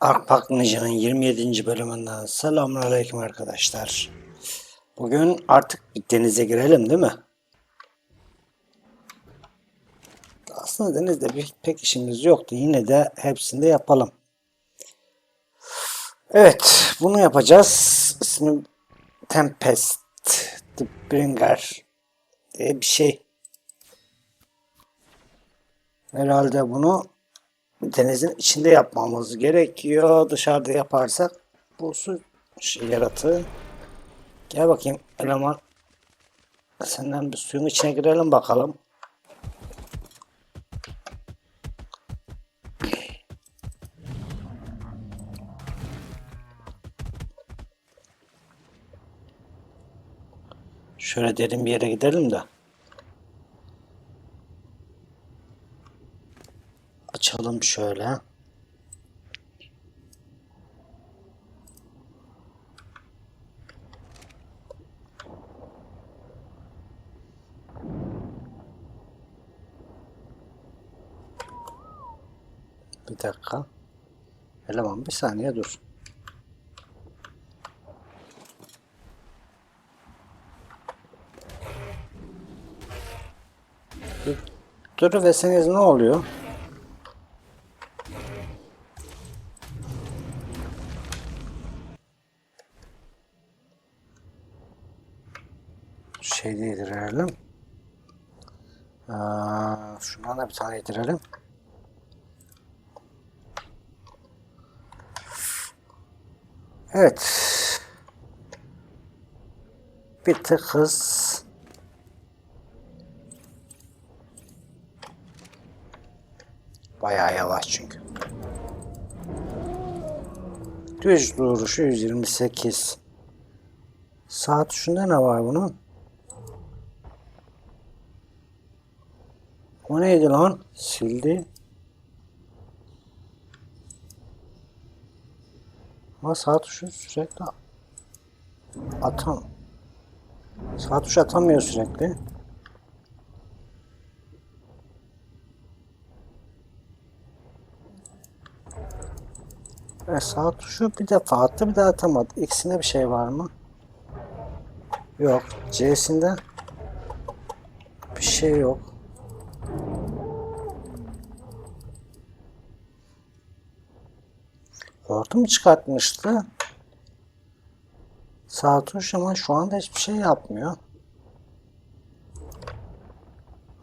Akpak Ninja'nın 27. bölümünden selamünaleyküm arkadaşlar. Bugün artık denize girelim değil mi? Aslında denizde bir, pek işimiz yoktu. Yine de hepsini de yapalım. Evet, bunu yapacağız. İsmi Tempest The Bringer diye bir şey. Herhalde bunu denizin içinde yapmamız gerekiyor. Dışarıda yaparsak bu su şey yaratığı. Gel bakayım eleman. Senden bir suyun içine girelim bakalım. Şöyle derin bir yere gidelim de. Açalım şöyle. Bir dakika. Eleman bir saniye dur. Bir Duruveseniz ne oluyor? şey de yedirelim. Aa, şundan da bir tane yedirelim. Evet. Bir tık hız. Bayağı yavaş çünkü. Düz duruşu 128. Saat şunda ne var bunun? O neydi lan? Sildi. Ama sağ tuşu sürekli atam. Sağ tuş atamıyor sürekli. E sağ tuşu bir defa attı bir daha atamadı. İkisinde bir şey var mı? Yok. C'sinde bir şey yok. Hortum çıkartmıştı. Sağ tuş ama şu anda hiçbir şey yapmıyor.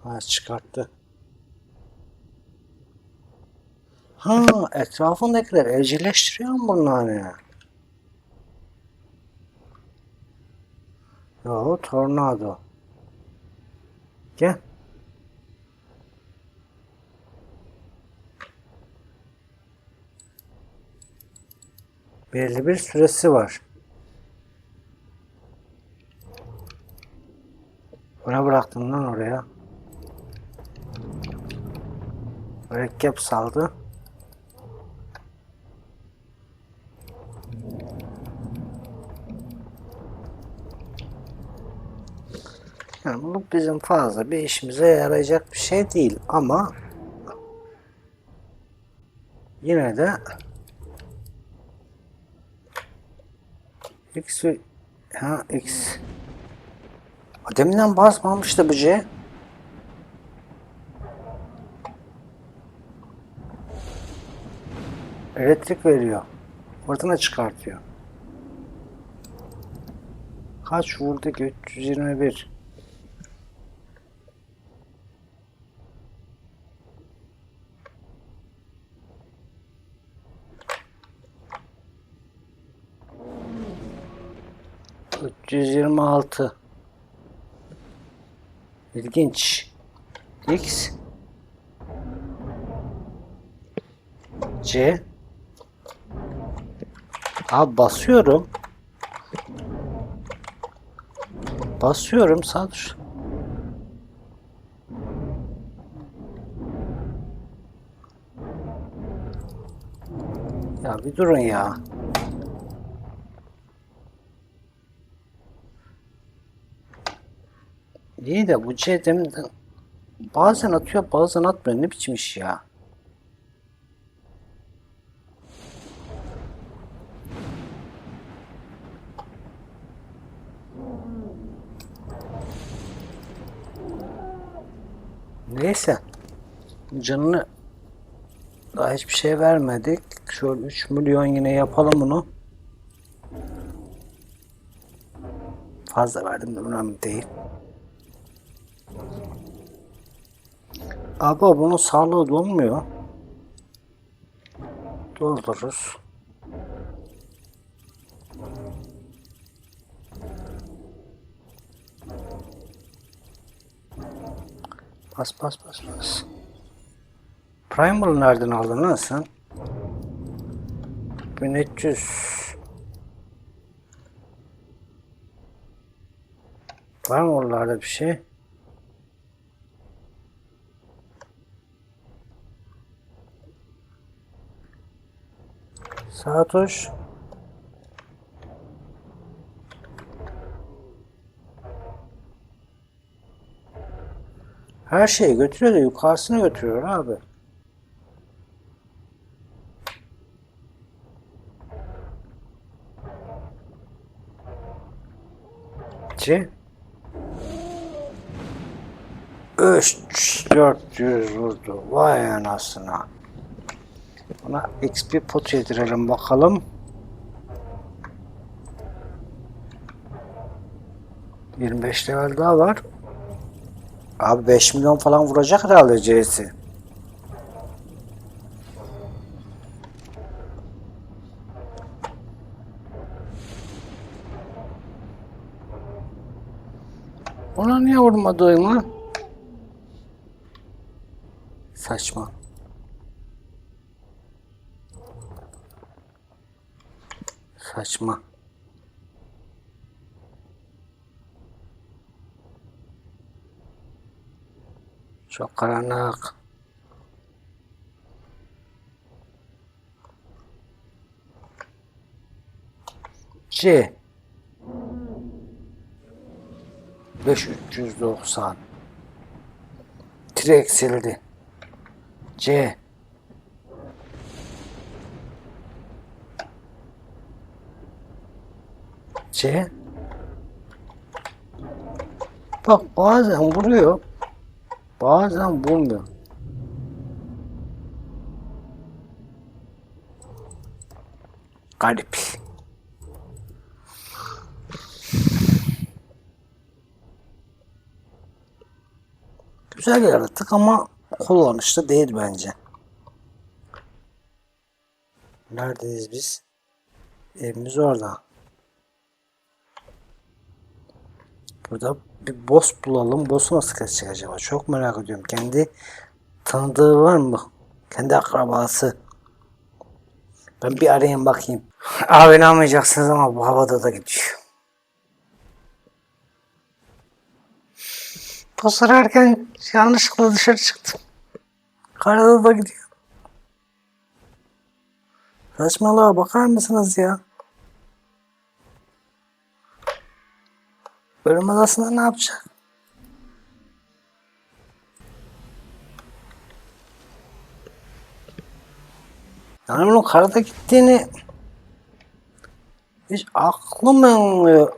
Ha çıkarttı. Ha etrafındakiler evcilleştiriyor mu bunları? Yo tornado. Gel. Belli bir süresi var. Buna bıraktım lan oraya. Mürekkep saldı. Yani bu bizim fazla bir işimize yarayacak bir şey değil ama yine de X ve ha X. Deminden basmamıştı bu C. Elektrik veriyor. Fırtına çıkartıyor. Kaç vurdu ki? 321. Üç yüz yirmi altı. İlginç. X C Abi basıyorum. Basıyorum sağ tuş. Ya bir durun ya. İyi de bu CDM bazen atıyor bazen atmıyor. Ne biçim iş ya? Neyse. Canını daha hiçbir şey vermedik. Şöyle 3 milyon yine yapalım bunu. Fazla verdim de önemli değil. Abi bunun sağlığı dolmuyor. Doldururuz. Bas bas bas bas. Primal nereden aldın lan sen? 1300. Var mı oralarda bir şey? Sağ tuş. Her şeyi götürüyor da yukarısını götürüyor abi. C. 3 400 vurdu. Vay anasına. Buna XP pot yedirelim bakalım. 25 level daha var. Abi 5 milyon falan vuracak herhalde C'si. Ona niye vurmadı mı? Saçma. Saçma. Çok karanlık. C. 5390 Tire eksildi. C. C. Bak bazen vuruyor. Bazen vurmuyor. Garip. Güzel yaratık ama kullanışlı değil bence. Neredeyiz biz? Evimiz orada. Burada bir boss bulalım. Boss'u nasıl kesecek acaba? Çok merak ediyorum. Kendi tanıdığı var mı? Kendi akrabası. Ben bir arayayım bakayım. Abi inanmayacaksınız ama bu havada da gidiyor. Posararken yanlışlıkla dışarı çıktım. Karada da gidiyor. Saçmalığa bakar mısınız ya? Bölüm adasında ne yapacak? Yani bunun karada gittiğini hiç aklım almıyor.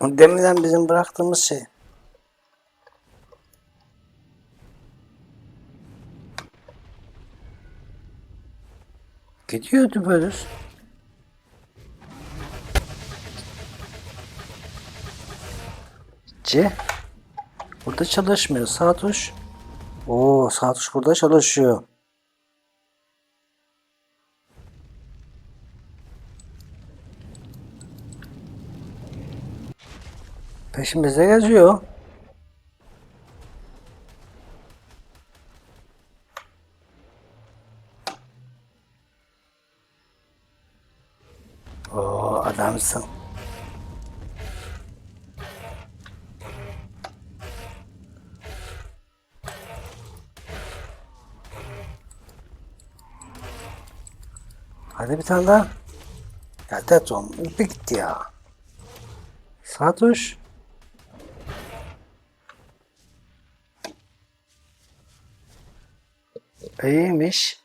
O Deminden bizim bıraktığımız şey. Gidiyordu böyle. C. Burada çalışmıyor. Sağ tuş. Oo, sağ tuş burada çalışıyor. Peşimizde geziyor. Oo, adamsın. Nerede bir tane daha? Ya Deton bir gitti ya. Sağ tuş. İyiymiş.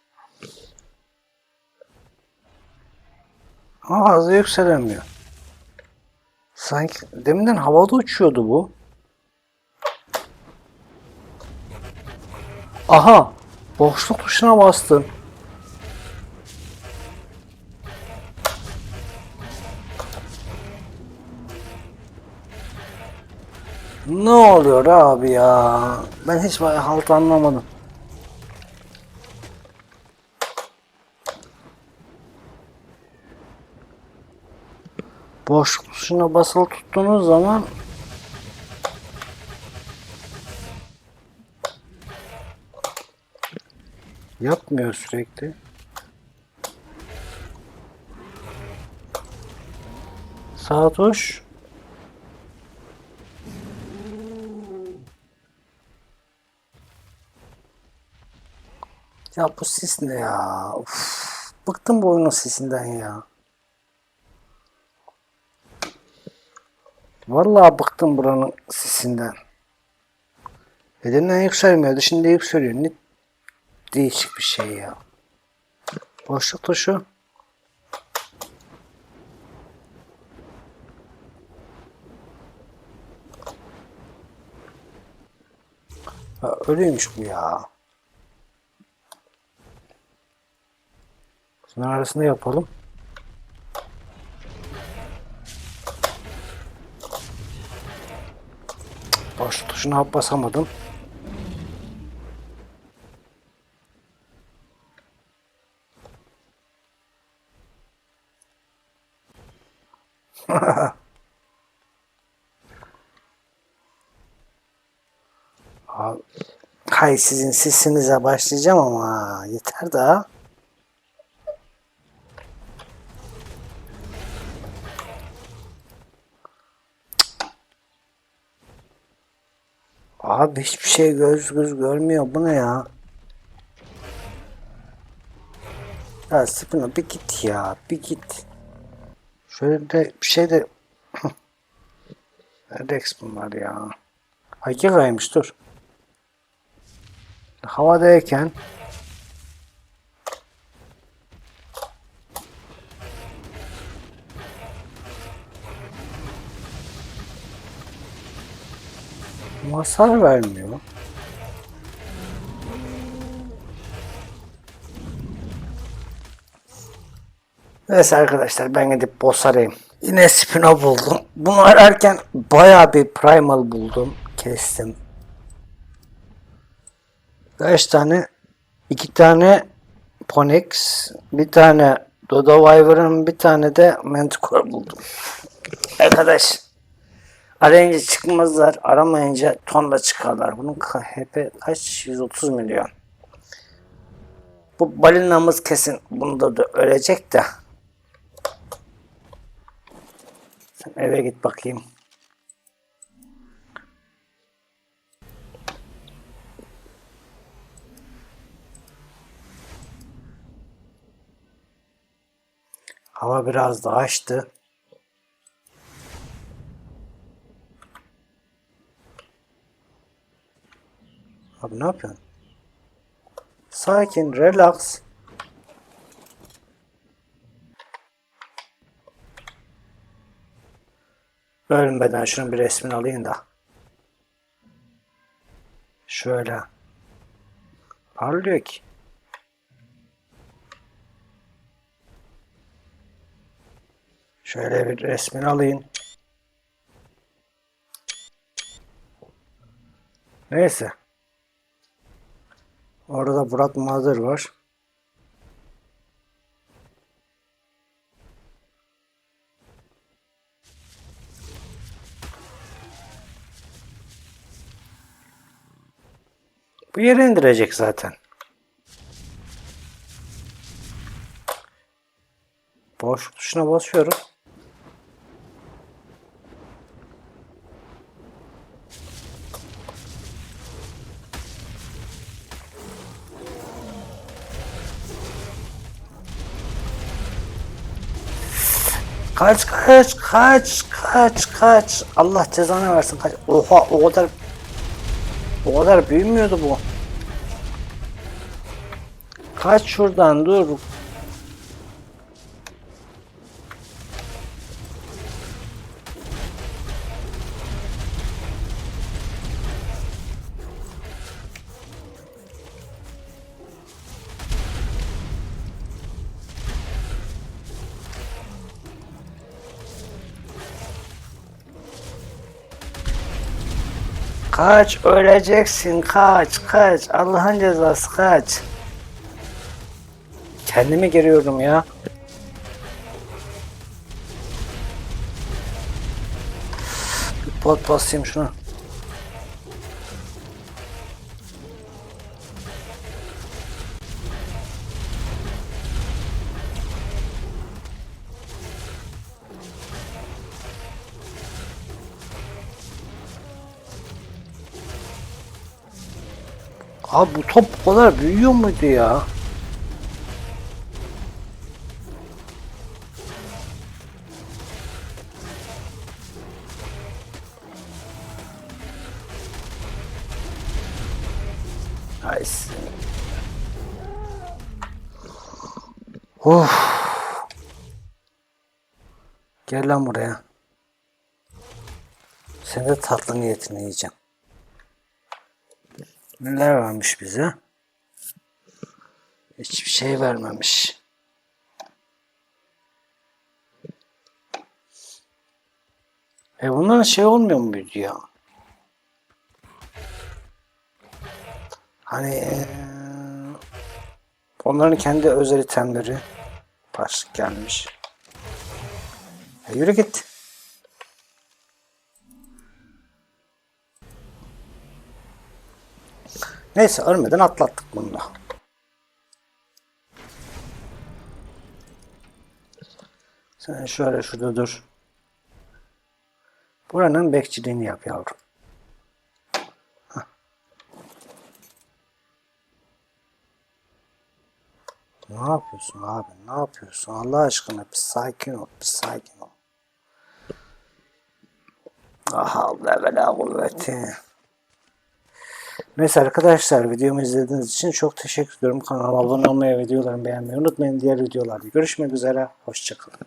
Ama fazla yükselemiyor. Sanki deminden havada uçuyordu bu. Aha! Boşluk tuşuna bastım. Ne oluyor abi ya? Ben hiç halt anlamadım. Boşluk tuşuna basılı tuttuğunuz zaman yapmıyor sürekli. Sağ tuş. Ya bu sis ne ya? Uf, bıktım bu oyunun sesinden ya. Vallahi bıktım buranın sesinden. Bedenden yükselmiyordu. Şimdi yükseliyor. Ne değişik bir şey ya. Boşluk tuşu. Ha, öyleymiş bu ya. Bunların arasında yapalım. Boş tuşuna basamadım. Hay sizin sesinize başlayacağım ama yeter daha. Abi hiçbir şey göz göz görmüyor. Bu ne ya? Ya Spino bir git ya. Bir git. Şöyle de bir şey de Rex bunlar ya. Hakikaymış dur. Havadayken Hasar vermiyor. Neyse arkadaşlar ben gidip boss arayayım. Yine Spino buldum. Bunu ararken baya bir primal buldum. Kestim. Kaç tane? İki tane Ponix, bir tane Dodo Wyvern, bir tane de Manticore buldum. Arkadaş Arayınca çıkmazlar, aramayınca tonla çıkarlar. Bunun HP kaç? 130 milyon. Bu balinamız kesin bunda da ölecek de. Sen eve git bakayım. Hava biraz daha açtı. Abi ne yapıyorsun? Sakin, relax. Ölmeden şunun bir resmini alayım da. Şöyle. Parlıyor ki. Şöyle bir resmini alayım. Neyse. Orada Burak Mazır var. Bu yere indirecek zaten. Boş tuşuna basıyoruz. Kaç kaç kaç kaç kaç. Allah cezanı versin kaç. Oha o kadar o kadar büyümüyordu bu. Kaç şuradan dur. Kaç öleceksin kaç kaç Allah'ın cezası kaç. Kendimi geriyorum ya. Bir pot basayım şuna. Abi bu top bu kadar büyüyor muydu ya? Nice. Of. Gel lan buraya. Sen de tatlı niyetini yiyeceğim. Neler vermiş bize? Hiçbir şey vermemiş. E bunların şey olmuyor muydu ya? Hani eee, onların kendi özel itemleri başlık gelmiş. E yürü git. Neyse ölmeden atlattık bunu da. Sen şöyle şurada dur. Buranın bekçiliğini yap yavrum. Ne yapıyorsun abi? Ne yapıyorsun? Allah aşkına bir sakin ol. Bir sakin ol. Ah ve la kuvveti. Neyse arkadaşlar videomu izlediğiniz için çok teşekkür ediyorum. Kanalıma abone olmayı, videolarımı beğenmeyi unutmayın. Diğer videolarda görüşmek üzere. Hoşçakalın.